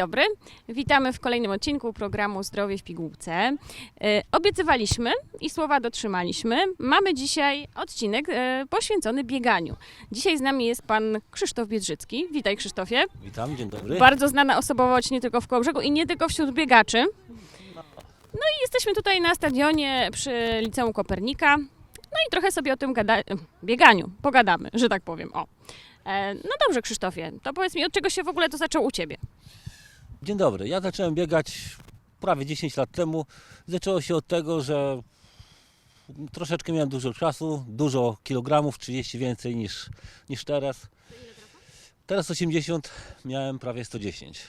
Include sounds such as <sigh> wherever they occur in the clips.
Dobry, witamy w kolejnym odcinku programu Zdrowie w pigułce. E, Obiecywaliśmy i słowa dotrzymaliśmy. Mamy dzisiaj odcinek e, poświęcony bieganiu. Dzisiaj z nami jest pan Krzysztof Biedrzycki. Witaj Krzysztofie. Witam, dzień dobry. Bardzo znana osobowość nie tylko w Kołobrzegu i nie tylko wśród biegaczy. No i jesteśmy tutaj na stadionie przy Liceum Kopernika. No i trochę sobie o tym bieganiu pogadamy, że tak powiem. O. E, No dobrze Krzysztofie, to powiedz mi, od czego się w ogóle to zaczęło u Ciebie? Dzień dobry. Ja zacząłem biegać prawie 10 lat temu. Zaczęło się od tego, że troszeczkę miałem dużo czasu, dużo kilogramów, 30 więcej niż, niż teraz. Teraz 80, miałem prawie 110.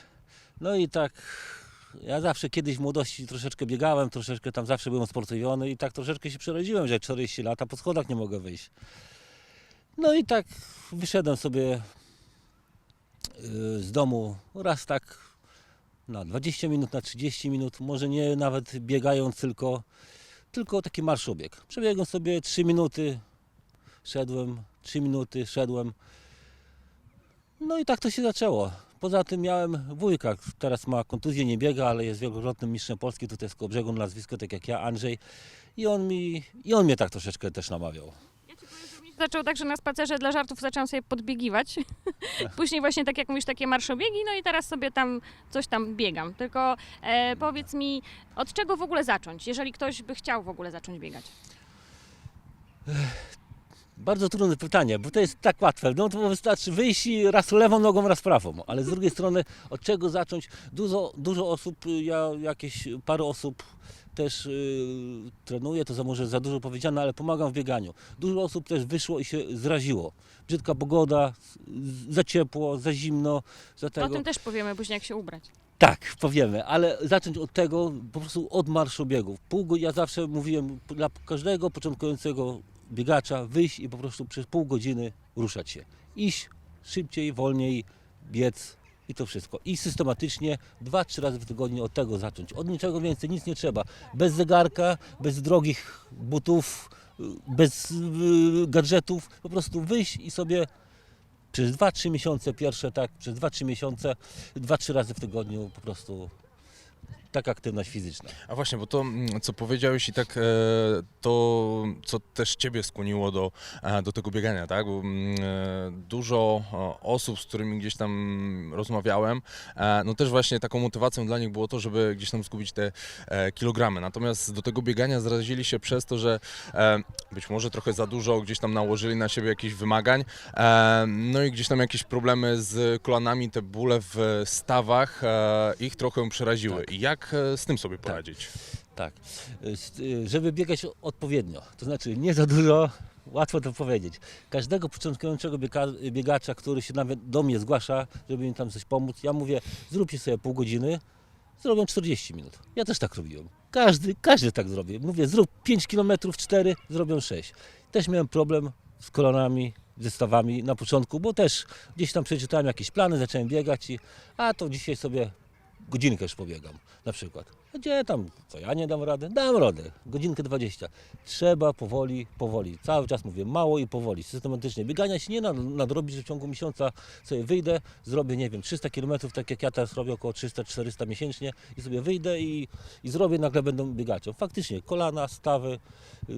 No i tak, ja zawsze kiedyś w młodości troszeczkę biegałem, troszeczkę tam zawsze byłem sportowiony i tak troszeczkę się przeraziłem, że 40 lata po schodach nie mogę wyjść. No i tak wyszedłem sobie yy, z domu raz tak na 20 minut, na 30 minut, może nie nawet biegając, tylko, tylko taki marszobieg. Przebiegłem sobie 3 minuty, szedłem, 3 minuty, szedłem. No i tak to się zaczęło. Poza tym miałem wujka, teraz ma kontuzję, nie biega, ale jest wielokrotnym mistrzem Polski, tutaj z Kołobrzegu, nazwisko tak jak ja, Andrzej. I on, mi, I on mnie tak troszeczkę też namawiał. Zaczął tak, że na spacerze dla żartów zacząłem sobie podbiegiwać. <laughs> Później właśnie tak jak mówisz, takie marszobiegi, no i teraz sobie tam coś tam biegam. Tylko e, powiedz mi, od czego w ogóle zacząć, jeżeli ktoś by chciał w ogóle zacząć biegać? Bardzo trudne pytanie, bo to jest tak łatwe. No to wystarczy wyjść i raz lewą nogą, raz prawą. Ale z drugiej strony, od czego zacząć? Dużo, dużo osób, ja jakieś parę osób też y, trenuję, to za może za dużo powiedziane, ale pomagam w bieganiu. Dużo osób też wyszło i się zraziło. Brzydka pogoda, za ciepło, za zimno, za O tego. tym też powiemy później, jak się ubrać. Tak, powiemy, ale zacząć od tego, po prostu od marszobiegów. Pół, go- ja zawsze mówiłem dla każdego początkującego biegacza wyjść i po prostu przez pół godziny ruszać się. Iść szybciej, wolniej, biec i to wszystko. I systematycznie dwa, trzy razy w tygodniu od tego zacząć. Od niczego więcej, nic nie trzeba. Bez zegarka, bez drogich butów, bez y, gadżetów, po prostu wyjść i sobie przez 2-3 miesiące pierwsze, tak, przez 2-3 miesiące, 2-3 razy w tygodniu po prostu taka aktywność fizyczna. A właśnie, bo to, mm, co powiedziałeś i tak e, to, co też Ciebie skłoniło do, e, do tego biegania, tak? Bo mm, e, dużo osób, z którymi gdzieś tam rozmawiałem, no też właśnie taką motywacją dla nich było to, żeby gdzieś tam zgubić te kilogramy. Natomiast do tego biegania zarazili się przez to, że być może trochę za dużo gdzieś tam nałożyli na siebie jakichś wymagań, no i gdzieś tam jakieś problemy z kolanami, te bóle w stawach ich trochę przeraziły. I jak e, z tym sobie poradzić? Tak, s- y, żeby biegać odpowiednio, to znaczy nie za dużo, łatwo to powiedzieć. Każdego początkującego biega, biegacza, który się nawet do mnie zgłasza, żeby mi tam coś pomóc, ja mówię, zróbcie sobie pół godziny, zrobią 40 minut. Ja też tak robiłem. Każdy, każdy tak zrobi. Mówię, zrób 5 km, 4, zrobią 6. Też miałem problem z kolanami, ze stawami na początku, bo też gdzieś tam przeczytałem jakieś plany, zacząłem biegać i a to dzisiaj sobie godzinkę już pobiegam na przykład. Gdzie tam, co ja nie dam rady? Dam radę, godzinkę 20. Trzeba powoli, powoli. Cały czas mówię, mało i powoli, systematycznie. Biegania się nie nad- nadrobić, że w ciągu miesiąca sobie wyjdę, zrobię, nie wiem, 300 km, tak jak ja teraz robię około 300-400 miesięcznie i sobie wyjdę i, i zrobię, nagle będą biegaczem. Faktycznie, kolana, stawy, yy,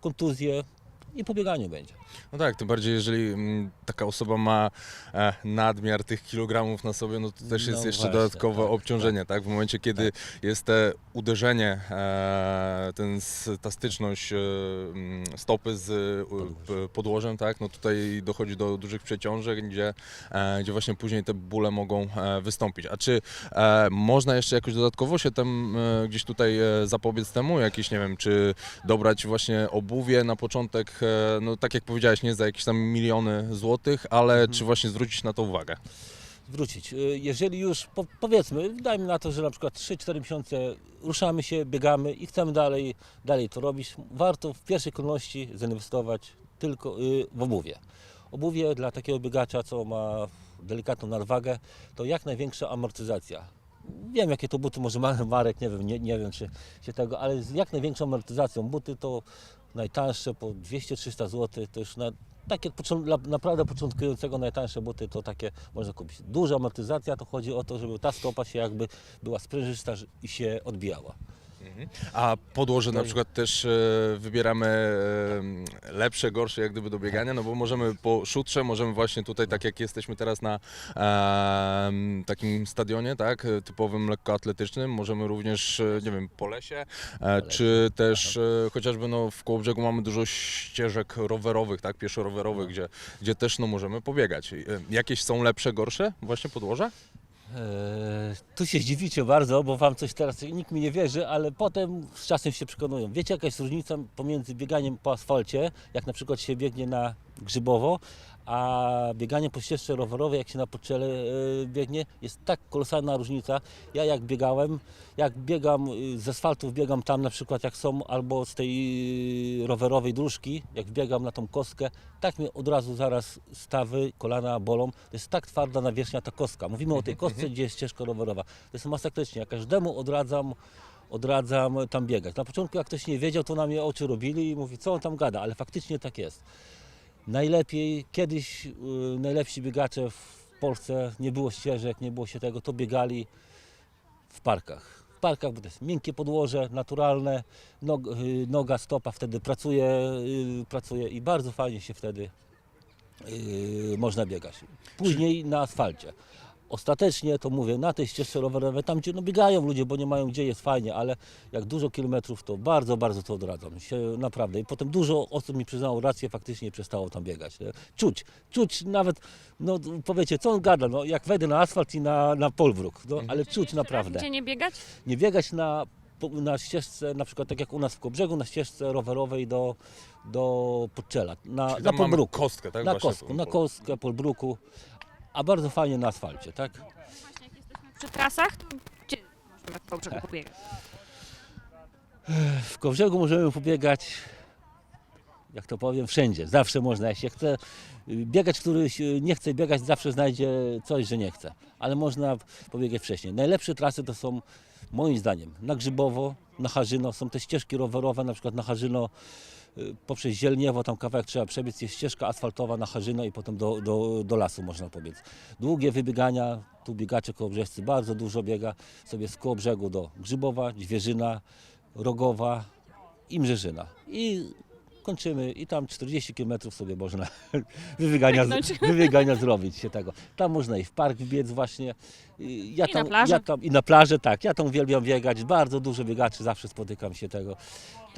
kontuzje i po bieganiu będzie. No tak, tym bardziej jeżeli mm, taka osoba ma e, nadmiar tych kilogramów na sobie, no to też jest No jeszcze właśnie, dodatkowe tak, obciążenie, tak. W momencie, kiedy jest te uderzenie, e, ten, s- ta styczność e, mm, stopy z e, p- podłożem, tak, no tutaj dochodzi do dużych przeciążeń, gdzie, e, gdzie właśnie później te bóle mogą e, wystąpić. A czy e, można jeszcze jakoś dodatkowo się tam e, gdzieś tutaj e, zapobiec temu? Jakieś, nie wiem, czy dobrać właśnie obuwie na początek, e, no tak jak powiedziałeś, nie za jakieś tam miliony złotych, ale Mhm. czy właśnie zwrócić na to uwagę? zwrócić. Y, Jeżeli już, po, powiedzmy, dajmy na to, że na przykład 3-4 miesiące ruszamy się, biegamy i chcemy dalej, dalej to robić, warto w pierwszej kolejności zainwestować tylko y, w obuwie. Obuwie dla takiego biegacza, co ma delikatną nadwagę, to jak największa amortyzacja. Wiem, jakie to buty może ma Marek, nie wiem, nie, nie wiem, czy się tego, ale z jak największą amortyzacją. Buty to najtańsze po 200-300 zł, to już na, takie naprawdę początkującego najtańsze buty to takie można kupić. Duża amortyzacja, to chodzi o to, żeby ta stopa się jakby była sprężysta i się odbijała. A podłoże na No przykład też e, wybieramy e, lepsze, gorsze jak gdyby do biegania, no bo możemy po szutrze, możemy właśnie tutaj, tak jak jesteśmy teraz na e, takim stadionie, tak, e, typowym lekkoatletycznym, możemy również, e, nie wiem, po lesie, e, czy też e, chociażby no, w Kołobrzegu mamy dużo ścieżek rowerowych, tak, pieszo-rowerowych, gdzie, gdzie też no, możemy pobiegać. E, Jakieś są lepsze, gorsze właśnie podłoża? Eee, tu się zdziwicie bardzo, bo wam coś teraz nikt mi nie wierzy, ale potem z czasem się przekonują. Wiecie jaka jest różnica pomiędzy bieganiem po asfalcie, jak na przykład się biegnie na grzybowo, a bieganiem po ścieżce rowerowej, jak się na podczele e, biegnie, jest tak kolosalna różnica. Ja jak biegałem, jak biegam y, z asfaltów, biegam tam na przykład jak są, albo z tej y, rowerowej dróżki, jak biegam na tą kostkę, tak mnie od razu zaraz stawy, kolana bolą. To jest tak twarda nawierzchnia ta kostka. Mówimy o tej kostce, gdzie jest ścieżka rowerowa. To jest masakrycznie. Ja każdemu odradzam, odradzam tam biegać. Na początku jak ktoś nie wiedział, to na mnie oczy robili i mówi, co on tam gada, ale faktycznie tak jest. Najlepiej, kiedyś y, najlepsi biegacze w Polsce, nie było ścieżek, nie było się tego, to biegali w parkach. W parkach, bo to jest miękkie podłoże, naturalne, nog, y, noga, stopa wtedy pracuje, y, pracuje i bardzo fajnie się wtedy y, można biegać. Później na asfalcie. Ostatecznie to mówię, na tej ścieżce rowerowej, tam gdzie no biegają ludzie, bo nie mają gdzie, jest fajnie, ale jak dużo kilometrów, to bardzo, bardzo to odradzam. Się naprawdę. I potem dużo osób mi przyznało rację, faktycznie przestało tam biegać. nie? Czuć, czuć nawet, no powiecie, co on gada, no jak wejdę na asfalt i na, na polwróg, no ale czuć naprawdę Gdzie nie biegać? nie biegać na, po- na ścieżce, na przykład tak jak u nas w Kobrzegu, na ścieżce rowerowej do, do Podczela, na, Czyli na tam mamy Polbruku. kostkę, tak? Na Właśnie, kostku, na kostkę, Polbruku, a bardzo fajnie na asfalcie, tak? Właśnie jak jesteśmy przy trasach, to gdzie możemy w Kołbrzegu <laughs> pobiegać? W Kobrzegu możemy pobiegać, jak to powiem, wszędzie, zawsze można. Jak się chce biegać, któryś y, nie chce biegać, zawsze znajdzie coś, że nie chce. Ale można pobiegać wcześniej. Najlepsze trasy to są, moim zdaniem, na Grzybowo, na Harzyno. Są te ścieżki rowerowe, na przykład na Harzyno poprzez Zielniewo, tam kawałek trzeba przebiec, jest ścieżka asfaltowa na Harzyno i potem do, do, do lasu można pobiec. Długie wybiegania, tu biegacze kołobrzescy bardzo dużo biega, sobie z Kołobrzegu do Grzybowa, Dźwierzyna, Rogowa i Mrzeżyna. I kończymy i tam 40 km sobie można <laughs> wybiegania, wybiegania zrobić się tego. Tam można i w park biec właśnie. Ja I na plażę. Ja tam, I na plażę, tak. Ja tam uwielbiam biegać. Bardzo dużo biegaczy, zawsze spotykam się tego.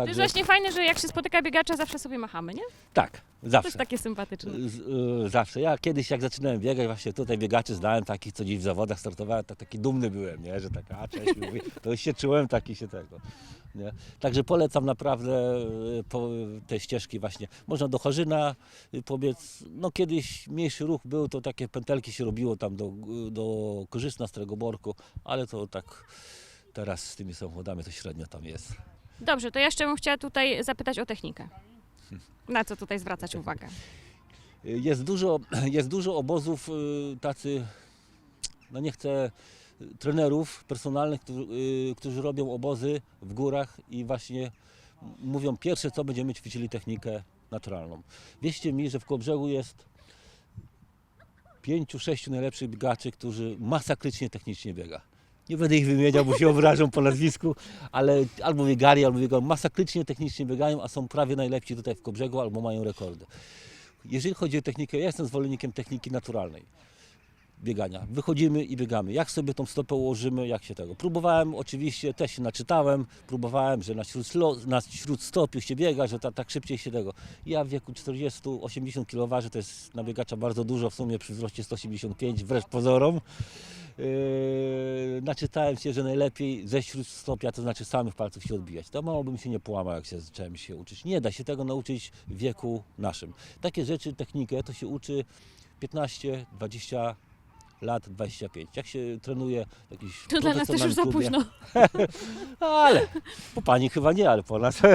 To jest właśnie fajne, że jak się spotyka biegacza, zawsze sobie machamy, nie? tak, To jest zawsze. takie sympatyczne. Z, y, zawsze. Ja kiedyś jak zaczynałem biegać, właśnie tutaj biegaczy znałem takich, co dziś w zawodach startowałem, to taki dumny byłem, nie? że taka, a cześć, <laughs> mówi, to się czułem taki się tego. Nie? Także polecam naprawdę y, po, te ścieżki właśnie. Można do Chorzyna y, pobiec, no kiedyś mniejszy ruch był, to takie pętelki się robiło tam do, do Korzystna, Starego Borku, ale to tak teraz z tymi samochodami to średnio tam jest. Dobrze, to ja jeszcze bym chciała tutaj zapytać o technikę. Na co tutaj zwracać uwagę? Jest dużo, jest dużo obozów y, tacy, no nie chcę, trenerów personalnych, którzy, y, którzy robią obozy w górach i właśnie mówią pierwsze co będziemy ćwiczyli technikę naturalną. Wierzcie mi, że w Kołobrzegu jest pięciu, sześciu najlepszych biegaczy, którzy masakrycznie technicznie biega. Nie będę ich wymieniał, bo się obrażą po nazwisku, ale albo biegali, albo biegają, masakrycznie technicznie biegają, a są prawie najlepsi tutaj w Kołbrzegu, albo mają rekordy. Jeżeli chodzi o technikę, ja jestem zwolennikiem techniki naturalnej biegania. Wychodzimy i biegamy. Jak sobie tą stopę ułożymy, jak się tego. Próbowałem oczywiście, też się naczytałem, próbowałem, że na, śród, na się biega, że ta, tak szybciej się tego. Ja w wieku 40-80 kg to jest na biegacza bardzo dużo, w sumie przy wzroście 185, wbrew pozorom. Yy, naczytałem się, że najlepiej ze śródstopia, to znaczy samych palców się odbijać. To mało bym się nie połamał, jak się zacząłem się uczyć. Nie da się tego nauczyć w wieku naszym. Takie rzeczy, technikę, to się uczy 15, 20 lat, 25. Jak się trenuje jakiś To dla nas też już za późno. <laughs> Ale po pani chyba nie, ale po nas. <laughs>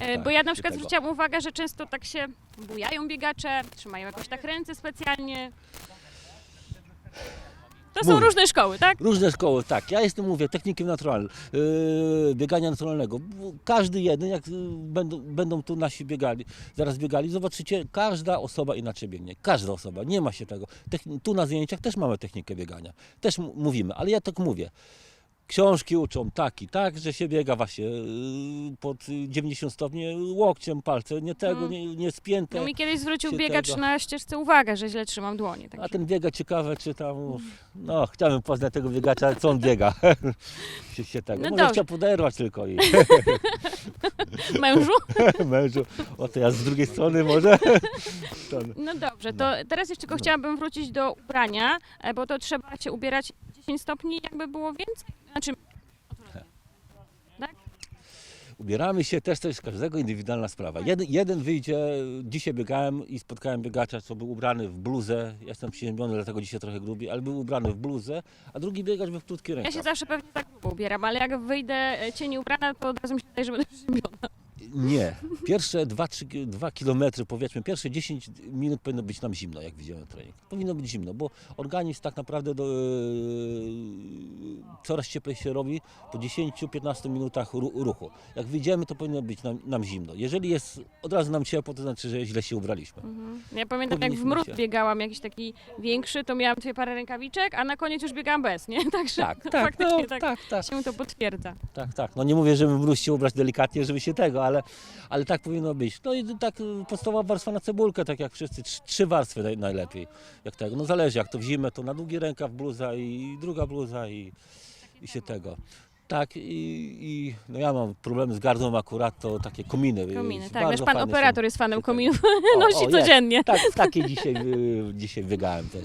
E, Bo Tak, ja na się przykład tego. zwróciłam uwagę, że często tak się bujają biegacze, trzymają jakoś tak ręce specjalnie. To są Mówię. różne szkoły, tak? Różne szkoły, tak. Ja jestem, mówię, technikiem naturalnym, yy, biegania naturalnego. Każdy jeden, jak yy, będą, będą tu nasi biegali, zaraz biegali, zobaczycie, każda osoba inaczej biegnie. Każda osoba, nie ma się tego. Techni- tu na zdjęciach też mamy technikę biegania. Też m- mówimy, ale ja tak mówię. Książki uczą tak i tak, że się biega właśnie yy, pod yy, 90 stopni łokciem palce, nie tego, Mm. nie, nie spięte. No mi kiedyś zwrócił się biegacz tego- na ścieżce uwagę, że źle trzymam dłonie. A ten biega ciekawe, czy tam. No, chciałbym poznać tego biegacza, ale co on biega. <laughs> się, się tego. No Może dobrze. chciał poderwać tylko i <laughs> Mężu? <laughs> mężu. O to ja z drugiej strony może. No dobrze, to teraz jeszcze tylko chciałabym wrócić do ubrania, e, bo to trzeba się ubierać 10 stopni, jakby było więcej. Znaczy, ubieramy się też, to jest każdego indywidualna sprawa. Jeden, jeden wyjdzie, dzisiaj biegałem i spotkałem biegacza, co był ubrany w bluzę. Ja jestem przyziemiony, dlatego dzisiaj trochę grubi, ale był ubrany w bluzę, a drugi biegacz był w krótki ja rękaw. się zawsze pewnie tak ubieram, ale jak wyjdę e, cieni ubrana, to od razu mi się wydaje, że będę przeziębiona. Nie. Pierwsze 2 kilometry, powiedzmy, pierwsze 10 minut powinno być nam zimno, jak widziałem trening. Powinno być zimno, bo organizm tak naprawdę do, e, coraz cieplej się robi po 10-15 minutach ru, ruchu. Jak wyjdziemy, to powinno być nam, nam zimno. Jeżeli jest od razu nam ciepło, to znaczy, że źle się ubraliśmy. Mhm. Ja pamiętam, jak w mróz się- biegałam jakiś taki większy, to miałam dwie parę rękawiczek, a na koniec już biegałam bez, nie? <laughs> Także Tak, tak, faktycznie no, tak, tak, tak, się to potwierdza. tak, tak. No nie mówię, żeby mróz się ubrać delikatnie, żeby się tego, ale, ale tak powinno być. No i tak y, podstawowa warstwa na cebulkę, tak jak wszyscy, trz- trzy warstwy naj, najlepiej. Jak tego, no zależy, jak to w zimę, to na długi rękaw bluza i druga bluza i, i się tego. Tak i, i no ja mam problem z gardłem akurat, to takie kominy. Kominy, tak. bardzo Nasz pan fajne są. operator jest fanem kominów, O, <laughs> nosi jest. codziennie. Tak, takie dzisiaj, y, dzisiaj wygrałem też.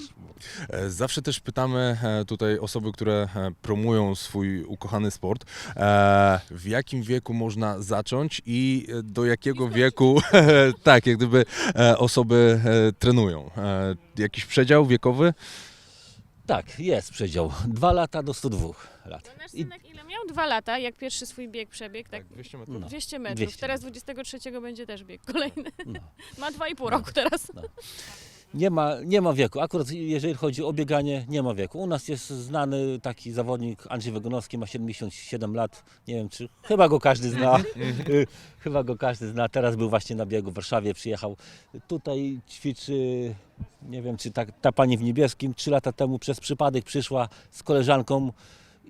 E, Zawsze też pytamy e, tutaj osoby, które e, promują swój ukochany sport, e, w jakim wieku można zacząć i e, do jakiego wieku <laughs> tak, jak gdyby e, osoby e, trenują. E, Jakiś przedział wiekowy? Tak, jest przedział. Dwa lata do 102 lat. Nasz I- miał? Dwa lata, jak pierwszy swój bieg przebiegł, tak 200 No. 200 metrów. 200 Teraz 23 będzie też bieg kolejny. No. <laughs> Ma dwa i pół roku teraz. Nie ma, nie ma wieku. Akurat jeżeli chodzi o bieganie, nie ma wieku. U nas jest znany taki zawodnik Andrzej Wegonowski, ma 77 lat. Nie wiem, czy chyba go każdy zna. <laughs> Y, chyba go każdy zna. Teraz był właśnie na biegu w Warszawie, przyjechał. Tutaj ćwiczy, nie wiem, czy ta, ta pani w niebieskim, trzy lata temu przez przypadek przyszła z koleżanką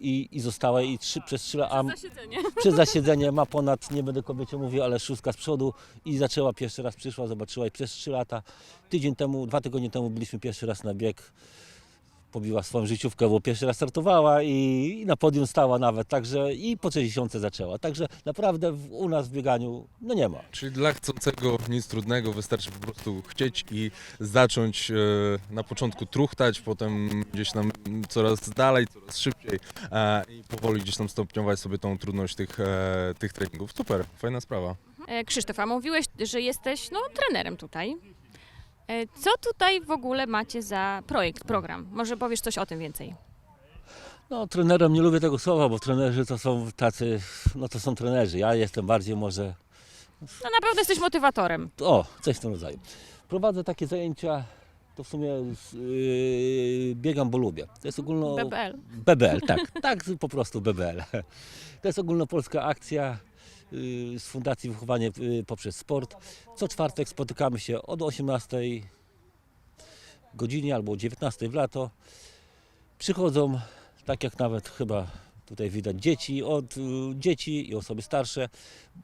i, i została i trzy, przez trzy lata. Zasiedzenie. <laughs> Przez zasiedzenie ma ponad, nie będę kobiecie mówił, ale szóstka z przodu i zaczęła pierwszy raz, przyszła, zobaczyła i przez trzy lata, tydzień temu, dwa tygodnie temu byliśmy pierwszy raz na bieg, pobiła swoją życiówkę, bo pierwszy raz startowała i, i na podium stała nawet, także i po 60 zaczęła, także naprawdę w, u nas w bieganiu, no nie ma. Czyli dla chcącego nic trudnego, wystarczy po prostu chcieć i zacząć e, na początku truchtać, potem gdzieś tam coraz dalej, coraz szybciej e, i powoli gdzieś tam stopniować sobie tą trudność tych, e, tych treningów. Super, fajna sprawa. E, Krzysztof, a mówiłeś, że jesteś no, trenerem tutaj. E, Co tutaj w ogóle macie za projekt, program? Może powiesz coś o tym więcej? No trenerem nie lubię tego słowa, bo trenerzy to są tacy, no to są trenerzy, ja jestem bardziej może No na pewno jesteś motywatorem. O, coś w tym rodzaju. Prowadzę takie zajęcia, to w sumie yy, biegam, bo lubię. To jest ogólno... BBL. BBL, tak, tak po prostu BBL. To jest ogólnopolska akcja z Fundacji Wychowanie yy, poprzez Sport. Co czwartek spotykamy się od 18 godzinie albo o 19 w lato. Przychodzą, tak jak nawet chyba tutaj widać, dzieci, od y, dzieci i osoby starsze.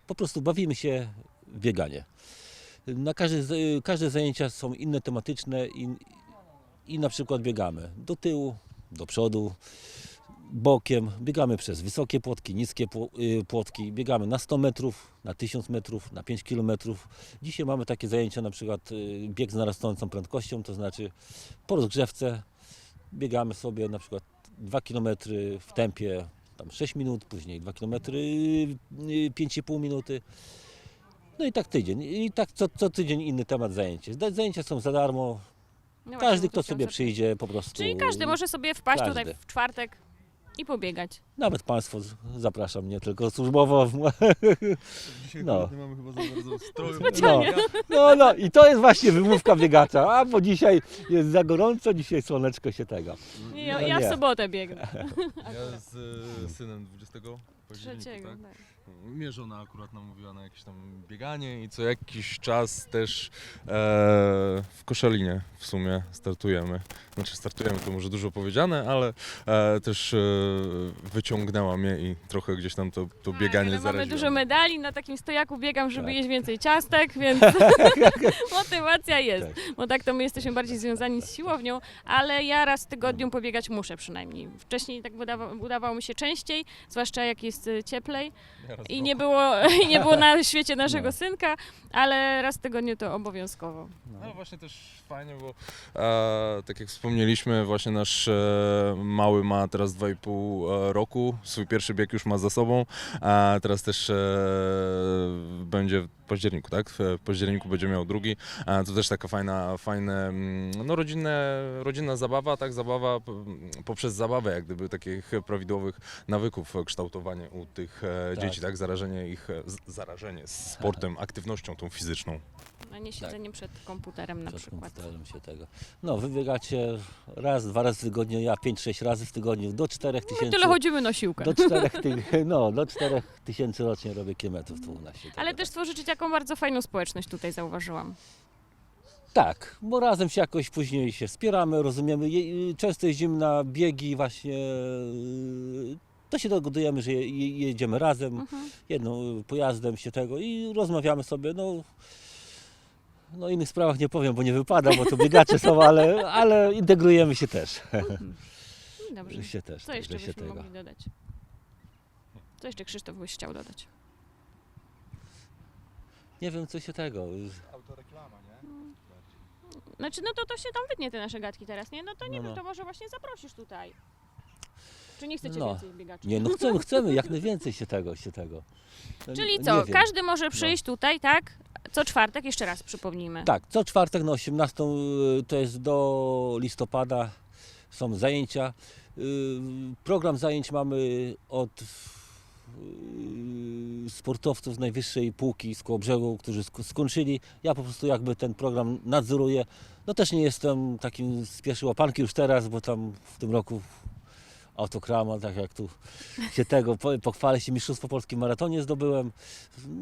Po prostu bawimy się w bieganie. Na każde, każde zajęcia są inne tematyczne i, i na przykład biegamy do tyłu, do przodu, bokiem, biegamy przez wysokie płotki, niskie y, płotki, biegamy na 100 metrów, na 1000 metrów, na 5 kilometrów. Dzisiaj mamy takie zajęcia, na przykład y, bieg z narastającą prędkością, to znaczy po rozgrzewce biegamy sobie na przykład 2 km w tempie tam 6 minut, później 2 km 5,5 minuty. No i tak tydzień. I tak co, co tydzień inny temat zajęcie. Zajęcia są za darmo. No Każdy, bo kto sobie przyjdzie po prostu. Czyli każdy może sobie wpaść każdy. tutaj w czwartek I pobiegać. Nawet Państwo z- zapraszam, nie tylko służbowo. <laughs> Dzisiaj No. nie mamy chyba za bardzo stroju. No, no, no i to jest właśnie wymówka biegacza, a bo dzisiaj jest za gorąco, dzisiaj słoneczko się tego. Nie, ja, No ja w nie. sobotę biegnę. Ja z e, synem 20 października, Trzeciego. tak? tak. Mnie żona akurat namówiła na jakieś tam bieganie i co jakiś czas też e, w Koszalinie w sumie startujemy. Znaczy startujemy, to może dużo powiedziane, ale e, też e, wyciągnęła mnie i trochę gdzieś tam to, to Tak, bieganie ale Mamy zaraziło. dużo medali, na takim stojaku biegam, żeby Tak. jeść więcej ciastek, <laughs> więc <laughs> motywacja jest. Tak. Bo tak to my jesteśmy bardziej związani z siłownią, ale ja raz w tygodniu pobiegać muszę przynajmniej. Wcześniej tak udawa, udawało mi się częściej, zwłaszcza jak jest y, cieplej Nieraz i nie było, <laughs> i nie było na <laughs> świecie naszego No. synka, ale raz w tygodniu to obowiązkowo. No właśnie też fajnie, bo e, tak jak wspomnieliśmy, właśnie nasz e, mały ma teraz 2,5 e, roku, swój pierwszy bieg już ma za sobą, a teraz też e, będzie październiku, tak? W październiku będzie miał drugi, to też taka fajna, fajne, mm, no rodzinne, rodzinna zabawa, tak? Zabawa p- poprzez zabawę, jak gdyby takich prawidłowych nawyków, kształtowanie u tych e, Tak. dzieci, tak? Zarażenie ich, e, z- zarażenie sportem, <laughs> aktywnością tą fizyczną. A nie siedzenie przed komputerem na Przed przykład. komputerem się tego. No, wy biegacie raz, dwa razy w tygodniu, ja 5-6 razy w tygodniu, do 4 My tysięcy. tyle chodzimy na siłkę. do 4 <laughs> ty, no, do 4 tysięcy rocznie robię kilometrów tu u nas. się Ale tego, też tworzycie taką bardzo fajną społeczność tutaj zauważyłam. Tak, bo razem się jakoś później się wspieramy, rozumiemy. Je, często jeździmy na biegi właśnie, yy, to się dogadujemy, że je, je, jedziemy razem, Mhm. jedną pojazdem się tego i rozmawiamy sobie, no... No innych sprawach nie powiem, bo nie wypada, bo to biegacze są, ale, ale integrujemy się też. <laughs> Dobrze. się też, Co jeszcze że się byśmy tego. mogli dodać? Co jeszcze Krzysztof byś chciał dodać? Nie wiem, co się tego. Autoreklama, nie? Znaczy, no to to się tam wytnie te nasze gadki teraz, nie? No to nie No, wiem, no. to może właśnie zaprosisz tutaj. Czy nie chcecie No. więcej biegaczy? Nie, no chcemy, <laughs> chcemy, jak najwięcej się tego, się tego. No, Czyli nie co, wiem. każdy może przyjść tutaj, tak? Co czwartek, jeszcze raz przypomnijmy. Tak, co czwartek na 18 y, to jest do listopada są zajęcia. Y, Program zajęć mamy od sportowców z najwyższej półki z Kołobrzegu, którzy sk- skończyli. Ja po prostu jakby ten program nadzoruję. No też nie jestem takim z pierwszej łapanki już teraz, bo tam w tym roku autokrama, tak jak tu się tego, po- pochwalę się, Mistrzostwo Polskie w maratonie zdobyłem.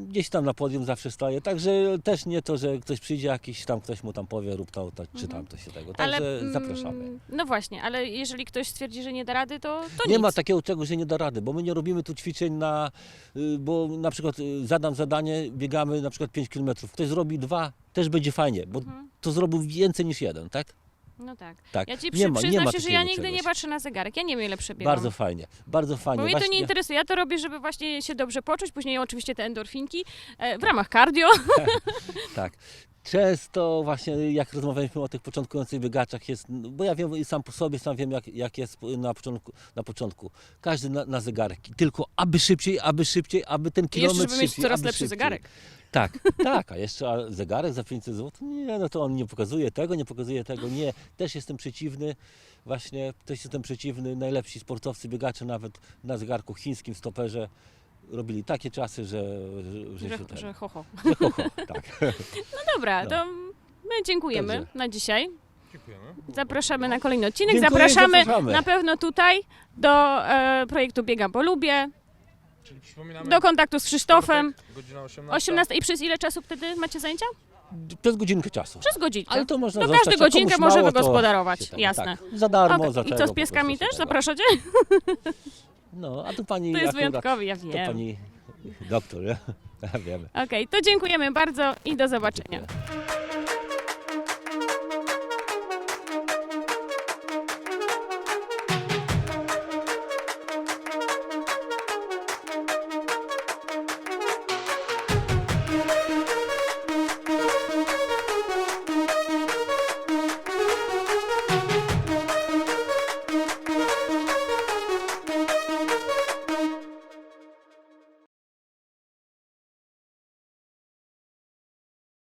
Gdzieś tam na podium zawsze staję, także też nie to, że ktoś przyjdzie jakiś tam, ktoś mu tam powie, rób to, to czy Mhm. tam to się tego. ale Także mm, zapraszamy. No właśnie, ale jeżeli ktoś stwierdzi, że nie da rady, to, to Nie nic. ma takiego czegoś, że nie da rady, bo my nie robimy tu ćwiczeń na, y, bo na przykład y, zadam zadanie, biegamy na przykład 5 km, ktoś zrobi dwa, też będzie fajnie, bo Mhm. to zrobił więcej niż jeden, tak? No tak. Tak. Ja ci nie przy, ma, nie ma się, że ja nigdy nie czegoś. patrzę na zegarek. Ja nie wiem, ile przebiegam. Bardzo fajnie, bardzo fajnie. Bo mnie to nie Właśnie- interesuje. Ja to robię, żeby właśnie się dobrze poczuć, później oczywiście te endorfinki e, w ramach cardio. <laughs> <laughs> Tak. Często właśnie jak rozmawialiśmy o tych początkujących biegaczach jest, bo ja wiem i sam po sobie, sam wiem jak, jak jest na początku, na początku. Każdy na, na zegarek. Tylko aby szybciej, aby szybciej, aby ten I kilometr jeszcze, żeby mieć szybciej, coraz aby lepszy szybciej. zegarek. Tak, tak, a jeszcze a zegarek za 500 zł? Nie, no to on nie pokazuje tego, nie pokazuje tego, nie. Też jestem przeciwny, właśnie też jestem przeciwny. Najlepsi sportowcy, biegacze nawet na zegarku chińskim stoperze robili takie czasy, że, że, że, Że, się ten, że ho, ho. że ho, ho, tak. <laughs> No dobra, No. to my dziękujemy Dobrze. na dzisiaj. Dziękujemy. Zapraszamy na kolejny odcinek. Dziękuję, zapraszamy, zapraszamy. na pewno tutaj do e, projektu Biegam po Lubię, Czyli przypominamy. do kontaktu z Krzysztofem. czwartek, Godzina 18. 18 i przez ile czasu wtedy macie zajęcia? Przez godzinkę czasu. Przez godzinkę. Ale to można To zostać, każdy a godzinkę komuś może mało, to wygospodarować, się tego- jasne. Tak, za darmo, Okej, za I co z po pieskami prostu się też zapraszacie? <laughs> No, a tu pani To jest akurat, wyjątkowy, ja to wiem. pani doktor, <laughs> ja? Ja wiemy. Okej, to dziękujemy bardzo i do zobaczenia. Dziękuję.